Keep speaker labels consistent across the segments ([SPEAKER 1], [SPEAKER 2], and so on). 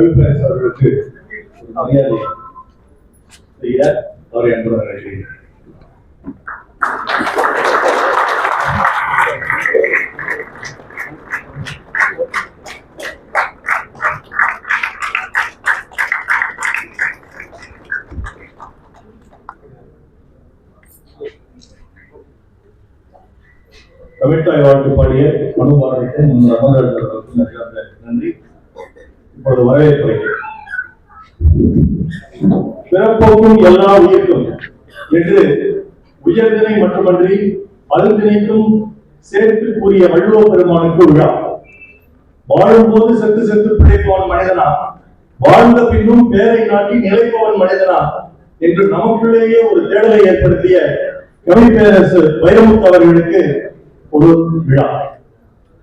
[SPEAKER 1] கவிப்பரசு அவர்களுக்கு மரியாதை செய்ய அவரை அன்புடன் அழைக்கிறேன். தமிழ்தாய் வாழ்த்து பாடிய நன்றி. இப்பொழுது வரவேற்புரை பிறப்போக்கும் எல்லா உயிர்க்கும் என்று உயர்தினை மட்டுமன்றி மருந்தினைக்கும் சேர்த்து கூறிய வள்ளுவ பெருமானுக்கு விழா. வாழும்போது செத்து செத்து பிழைப்பவன் மனிதனா? வாழ்ந்த பின்னும் பேரை நாட்டி நிலைப்பவன் மனிதனா? என்று நமக்குள்ளேயே ஒரு தேடலை ஏற்படுத்திய கவி பேரரசு வைரமுத்து அவர்களுக்கு ஒரு விழா.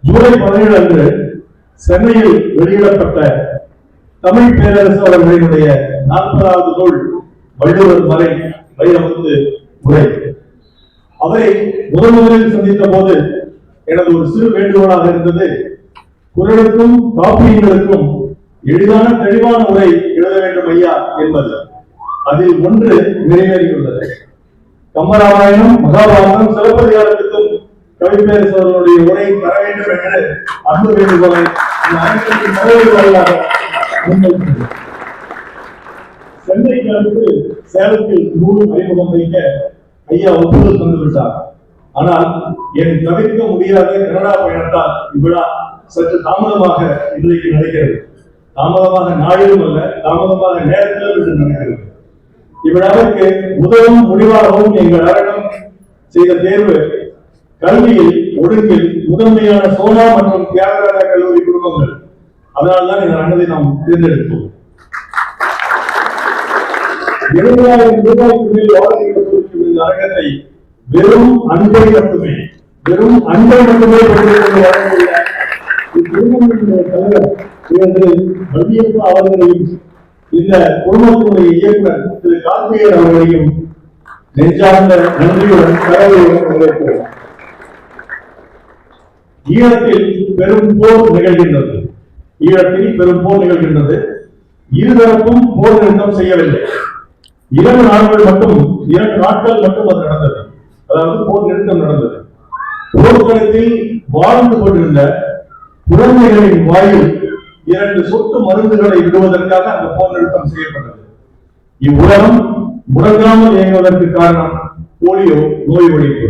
[SPEAKER 1] ஜூலை பதினேழு அன்று சென்னையில் வெளியிடப்பட்ட தமிழ் பேரரசு அவர்களினுடைய நாற்பதாவது நூல் வள்ளுவர் மறை வைரமுத்து உரை அவரை முதல் முதலில் சந்தித்த போது எனது ஒரு சிறு வேண்டுகோளாக இருந்தது குரலுக்கும் காப்பியங்களுக்கும் எளிதான தெளிவான உரை எழுத வேண்டும் ஐயா என்பது. அதில் ஒன்று நிறைவேறியுள்ளது. கம்பராமாயணம் மகாபாரதம் சிலப்பதிகாரத்துக்கும் கவிப்பேரசு அவர்களுடைய உரை தர வேண்டும் என்று அன்பு வேண்டுகோளை இந்த சேலத்தில் நூறு அறிமுகம் வைக்க ஐயா ஒப்புதல் தந்து விட்டார். ஆனால் என் தவிர்க்க முடியாத கனடா பயணத்தால் இவ்விழா சற்று தாமதமாக இன்றைக்கு நடக்கிறது தாமதமாக நாளிலும் அல்ல தாமதமாக நேரத்திலும் இன்று நடக்கிறது இவ்விழாவிற்கு உதவும் முடிவாகவும் எங்கள் அரங்கம் செய்த தேர்வு கல்வியில் ஒழுங்கில் முதன்மையான சோனா மற்றும் தியாகராஜா கல்லூரி அதனால்தான் இந்த அரங்கத்தை நாம் தேர்ந்தெடுத்தோம். எழுபதாயிரம் ரூபாய்க்கு மேல் வாடகைக்கு இந்த அரங்கத்தை வெறும் அன்பை மட்டுமே வெறும் அன்பை மட்டுமே பெற்றிருக்கிற வழங்கியுள்ள இக்குடும்பத்தினுடைய தலைவர் திரு வள்ளியப்பா அவர்களையும் இந்த குடும்பத்தினுடைய இயக்குனர் திரு கார்த்திகேயன் அவர்களையும் நெஞ்சார்ந்த நன்றியுடன் கடவுளுடன் வரவேற்கிறோம். ஈழத்தில் பெரும் போர் நிகழ்கின்றது. ஈழத்தில் பெரும் போர் நிகழ்கின்றது. இருதரப்பும் போர் நிறுத்தம் செய்யவில்லை. இரண்டு நாட்கள் மட்டும் இரண்டு நாட்கள் மட்டும் அது நடந்தது. அதாவது போர் நிறுத்தம் நடந்தது. போர்க்களத்தில் வாழ்ந்து கொண்டிருந்த குழந்தைகளின் வாயில் இரண்டு சொட்டு மருந்துகளை விடுவதற்காக அந்த போர் நிறுத்தம் செய்யப்பட்டது. இவ்வுலகம் முடங்காமல் இயங்குவதற்கு காரணம் போலியோ நோய் ஒழிப்பு.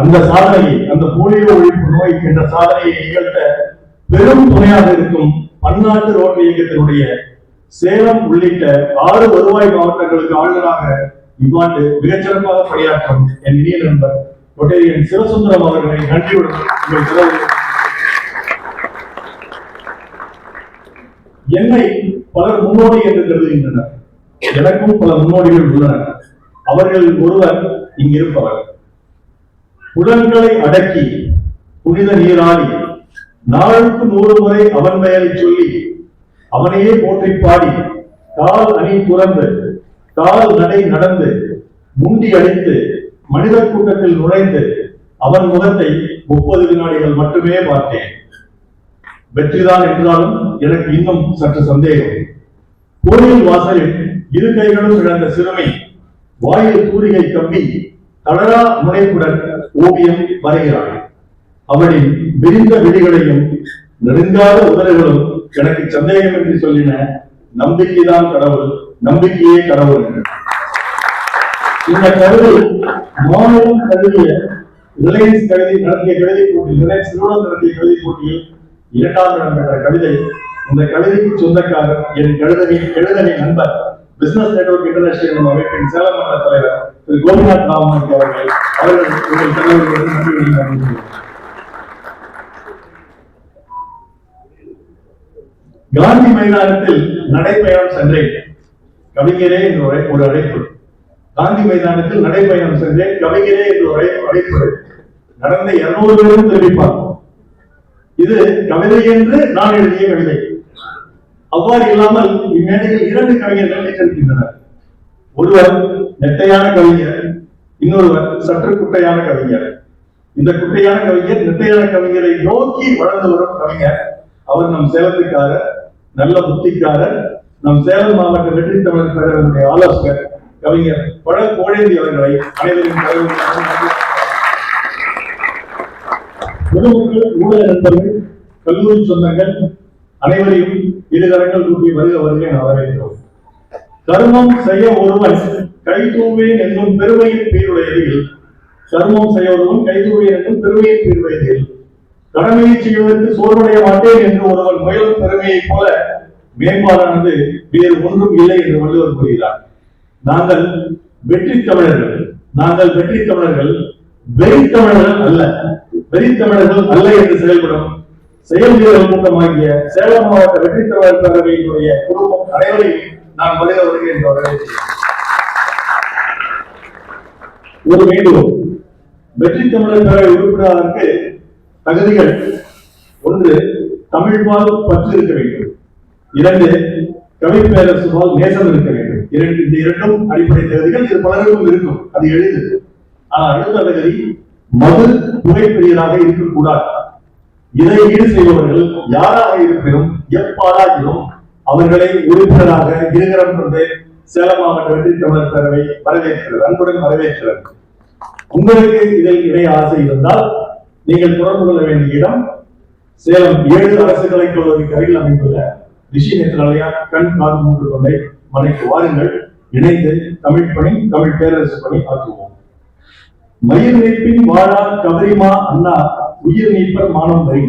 [SPEAKER 1] அந்த சாதனையை அந்த போலியோ ஒழிப்பு நோய் என்ற சாதனையை நிகழ்த்த பெரும் துணையாக இருக்கும் பன்னாட்டு ரோட்டரி இயக்கத்தினுடைய சேலம் உள்ளிட்ட ஆறு வருவாய் மாவட்டங்களுக்கு ஆளுநராக இவ்வாண்டு மிகச்சிறப்பாக பணியாற்றும் என் இனிய நண்பர் ரொட்டேரியன் சிவசுந்தரம் அவர்களை நன்றியுடன் உங்கள் சிறப்பு என்னை பலர் முன்னோடி என்று கருதுகின்றனர். எனக்கும் பல முன்னோடிகள் உள்ளனர். அவர்கள் ஒருவர் இங்கிருப்பவர். உடல்களை அடக்கி புனித நீராடி நாளுக்கு நூறு முறை அவன் பெயரை சொல்லி அவனையே போற்றி பாடி கால் அணி துறந்து கால் நடை நடந்து முண்டி அடித்து மனிதர் கூட்டத்தில் நுழைந்து அவன் முகத்தை முப்பது வினாடிகள் மட்டுமே பார்த்தேன். வெற்றிதான் என்றாலும் எனக்கு இன்னும் சற்று சந்தேகம். கோயில் வாசலில் இரு கைகளும் இழந்த சிறுமி வாயில் தூரிகை கம்பி தளரா முனைப்புடன் ஓவியம் வரைகிறாள். அவளின் விரிந்த விழிகளையும் நெருங்காத உதடுகளும் எனக்கு சந்தேகம் என்று சொல்லின நம்பிக்கைதான் கடவுள் நம்பிக்கையே கடவுள் இந்த கருது மாநிலம் கருதிய ரிலையன்ஸ் கழுதி நடத்திய கழுதி போட்டியில் ரிலையன்ஸ் நிறுவனம் நடத்திய கழுதி போட்டியில் இரண்டாம் இடம் பெற்ற கவிதை இந்த கவிதைக்கு சொந்தக்காரர் என் கழுதனி கழுதனி நண்பர் பிசினஸ் நெட்ஒர்க் இன்டர்நேஷனல் எனும் அமைப்பின் சேலம் மன்ற தலைவர் திரு கோபிநாத் ராமன் அவர்கள் அவர்கள் உங்கள் தலைவர்களுக்கு நன்றி காந்தி மைதானத்தில் நடைப்பயணம் சென்றேன். கவிஞரே என்று ஒரு அழைப்பு. காந்தி மைதானத்தில் நடைப்பயணம் சென்றேன். கவிஞரே என்று ஒரு அழைப்பு. நடந்த இருநூறு பேரும் தெரிவிப்பார் இது கவிதை என்று நான் எழுதிய கவிதை. அவ்வாறு இல்லாமல் இம்மேடையில் இரண்டு கவிஞர்கள் நினைத்திருக்கின்றனர் ஒருவர் நெட்டையான கவிஞர் இன்னொருவர் சற்று குட்டையான கவிஞர். இந்த குட்டையான கவிஞர் நெட்டையான கவிஞரை நோக்கி வளர்ந்து வரும் கவிஞர். அவர் நம் சேலத்துக்காரர் நல்ல புத்திக்காரர். நம் சேலம் மாவட்ட வெற்றி தமிழர் பேரவையினுடைய ஆலோசகர் கவிஞர் பழ கோழேந்தி அவர்களை அனைவரின் தலைவர்கள் பொதுமக்கள் ஊடக நண்பர்கள் கல்லூரி சொந்தங்கள் அனைவரையும் இருகரங்கள் கூட்டி வருக வருக என வரவேற்கிறோம். கர்மம் செய்ய ஒருவன் கை தூவேன் என்னும் பெருமையின் பேருடையதில் கர்மம் செய்ய ஒருவன் கை தூவேன் என்னும் பெருமையின் பேருடையதில் கடமையை செய்வதற்கு சோர்வடைய மாட்டேன் என்று ஒருவர் முயலும் பெருமையைப் போல மேம்பாலானது வேறு ஒன்றும் இல்லை என்று வள்ளுவர் கூறுகிறார். நாங்கள் வெற்றி தமிழர்கள் நாங்கள் வெற்றி தமிழர்கள் வெறி தமிழர்கள் அல்ல வெறி தமிழர்கள் அல்ல என்று செயல்படும் செயல் வீரர் கூட்டமாகிய சேலம் மாவட்ட வெற்றி தமிழர் பேரவையினுடைய குடும்பம் அனைவரையும் நான் வருக வருகிறேன் என்று வரவேற்கிறேன் ஒரு வேண்டுகோள் வெற்றி தமிழர் பேரவை உறுப்பினருக்கு தகுதிகள். ஒன்று தமிழ்பால் பற்று இருக்க வேண்டும். இரண்டு கவி பேரரசுபால் நேசம் இருக்க வேண்டும். இரண்டு இந்த இரண்டும் அடிப்படை தகுதிகள். இது பலருக்கும் இருக்கும். அது எளிது. ஆனால் அடுத்த தகுதி மது புகைப்பிரியராக இருக்கக்கூடாது. இதை ஈடு செய்பவர்கள் யாராக இருப்பினும் எப்பாராயினும் அவர்களை உறுப்பினராக இருகரம் கொண்டு சேலம் மாவட்ட வெற்றி தமிழர் பேரவை வரவேற்கிறது. அன்புடன் வரவேற்கிறது. உங்களுக்கு இதில் இணைய ஆசை இருந்தால் நீங்கள் தொடர்பு கொள்ள வேண்டிய இடம் சேலம். ஏழு அரசு கலைக் கல்லூரிக்கு அருகில் அமைந்துள்ள ரிஷி நேத்ராலயா கண் காது மூன்று கொண்டை மனைக்கு வாருங்கள். இணைந்து தமிழ் பணி தமிழ் பேரரசு பணி ஆற்றுவோம். மயில் நீப்பின் வாழா கபரிமா அண்ணா உயிர் நீப்பர் மானம் வரி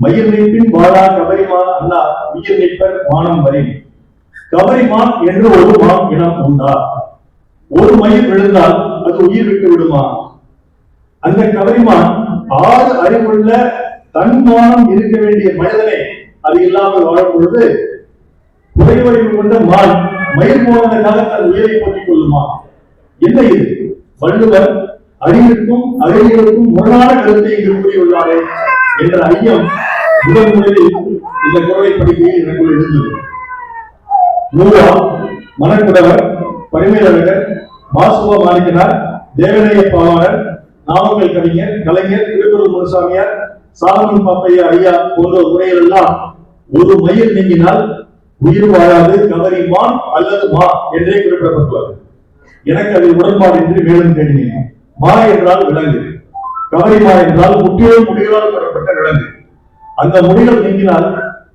[SPEAKER 1] மயில் நீப்பின் வாழா கபரிமா அண்ணா உயிர் நீப்பர் மானம் வரி கபரிமா என்று ஒரு மாம் இனம் உண்டா? ஒரு மயில் விழுந்தால் அது உயிர் விட்டு விடுமா? அந்த கவரிமான் ஆறு அறிவுள்ள தன்மானம் இருக்க வேண்டிய மனிதனை அது இல்லாமல் வாழும் பொழுது புதைவடிவு கொண்ட மான் மயில் போனதற்காக தன் உயிரை போற்றிக் கொள்ளுமா? என்ன இது? வள்ளுவர் அறிவிற்கும் அறிவியலுக்கும் முரணான கருத்தை இங்கு கூறியுள்ளாரே என்ற ஐயம் முதன் முதலில் இந்த குரலை படிக்கையில் எனக்குள் இருந்தது. நூலா மணக்குடவர் பரிமையாளர் மாசுவ மாணிக்கனார் தேவநேய பாவாளர் நாமக்கல் கவிஞர் கலைஞர் திருக்குறள் முனுசாமியார் சாமி பாப்பையா ஐயா போன்ற உரைகள் எல்லாம் ஒரு மயிர் நீங்கினால் உயிர் வாழாது கவரி மான் அல்லது மா என்றே குறிப்பிடப்பட்டுள்ளது. எனக்கு அது உடன்பாடு என்று மேலும் தெரிவிங்க மா என்றால் விலங்கு கவரி மா என்றால் முற்றிலும் முடிவால் பெறப்பட்ட விலங்கு. அந்த முடிகள் நீங்கினால்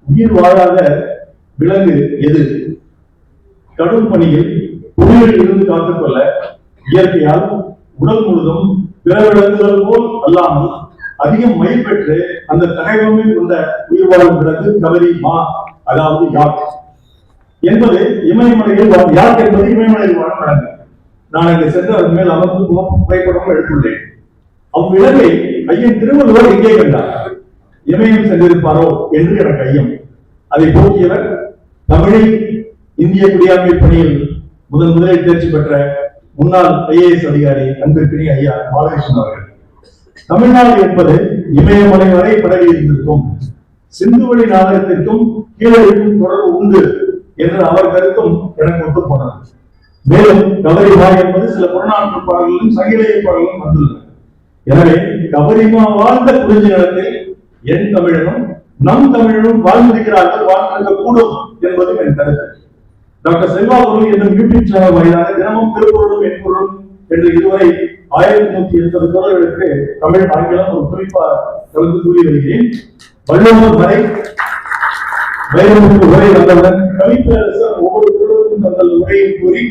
[SPEAKER 1] உயிர் வாழாத விலங்கு எது? கடும் பணியில் உயிரில் இருந்து காத்துக்கொள்ள இயற்கையால் உடல் முழுதும் பிற போல் அல்லாமல் அதிகம் மயில் பெற்று அந்த தகைவமை கொண்ட உயிர் வாழும் கவரி மா அதாவது யாக் என்பது இமயமலையில் யாக் என்பது இமயமலையில் வாழும் விலங்கு நான் இங்கே சென்று அதன் மேல் அமர்ந்து புகைப்படம் எடுத்துள்ளேன். அவ்விலங்கை ஐயன் திருவள்ளுவர் எங்கே கண்டார்? இமயம் சென்றிருப்பாரோ என்று எனக்கு ஐயம். அதை போக்கியவர் தமிழில் இந்திய குடியாண்மை பணியில் முதன் முதலில் தேர்ச்சி பெற்ற முன்னாள் ஐஏஎஸ் அதிகாரி அன்பிற்கினி ஐயா பாலகிருஷ்ணன் அவர்கள். தமிழ்நாடு என்பது இமயமலை வரை பரவி இருந்திருக்கும் சிந்துவெளி நாகரத்திற்கும் கீழடிக்கும் தொடர்பு உண்டு என்று அவர் கருத்தும் எனக்கு ஒத்து போனது மேலும் கவரிமா என்பது சில புறநானூற்று பாடல்களும் சங்கிலிய பாடல்களும் வந்துள்ளன எனவே கபரிமா வாழ்ந்த குறிஞ்சி நிலத்தில் என் தமிழனும் நம் தமிழனும் வாழ்ந்திருக்கிறார்கள் வாழ்ந்திருக்க கூடும் என்பதும் என் கருத்து. டாக்டர் செல்வா அவர்கள் என்னும் யூடியூப் சேனல் வாயிலாக தினமும் திருக்குறளும் எண்பொருளும் என்று இதுவரை ஆயிரத்தி நூத்தி எண்பது குரல்களுக்கு தமிழ் ஆங்கிலம் ஒரு குறிப்பா கலந்து கூறி வருகிறேன். வள்ளுவர் வரை வைரமுத்து உரை வந்தவுடன் கவிப்பேரசர் ஒவ்வொரு குரலுக்கும் தங்கள் உரையை கூறி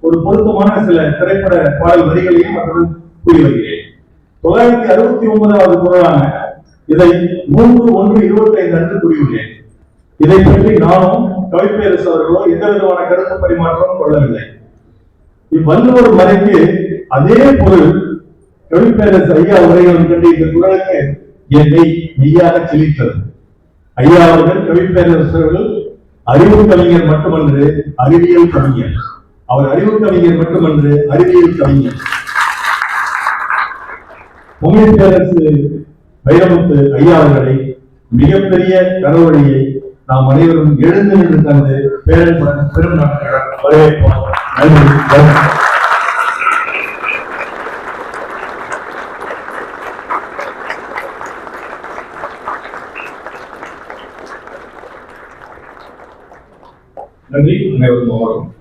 [SPEAKER 1] ஒரு பொருத்தமான சில திரைப்பட பாடல் வரிகளையும் அவர்கள் கூறி வருகிறேன். தொள்ளாயிரத்தி அறுபத்தி ஒன்பதாவது குரலான இதை மூன்று ஒன்று இருபத்தி ஐந்து அன்று கூறியுள்ளேன். இதை பற்றி நானும் கவிப்பேரசு அவர்களோ எந்த விதமான கருத்து பரிமாற்றம் கொள்ளவில்லை. இவ்வள்ளுவர் மறைக்கு அதே பொருள் கவிப்பேரசு ஐயா உரைகள் கண்டு இந்த குரலுக்கு என்னை மெய்யாக செழித்தது ஐயா அவர்கள் கவிப்பேரரசர்கள் அறிவு கவிஞர் மட்டுமன்று அறிவியல் கவிஞர். அவர் அறிவு கவிஞர் மட்டுமன்று அறிவியல் கவிஞர். தமிழ் பேரரசு வைரமுத்து ஐயா அவர்களை மிகப்பெரிய கரவழியை நாம் அனைவரும் எழுந்து நின்று தந்து பேரன்புடன் பெரும் நாட்கள் வரவேற்போம் நன்றி வணக்கம். நன்றி அனைவருக்கும் வணக்கம்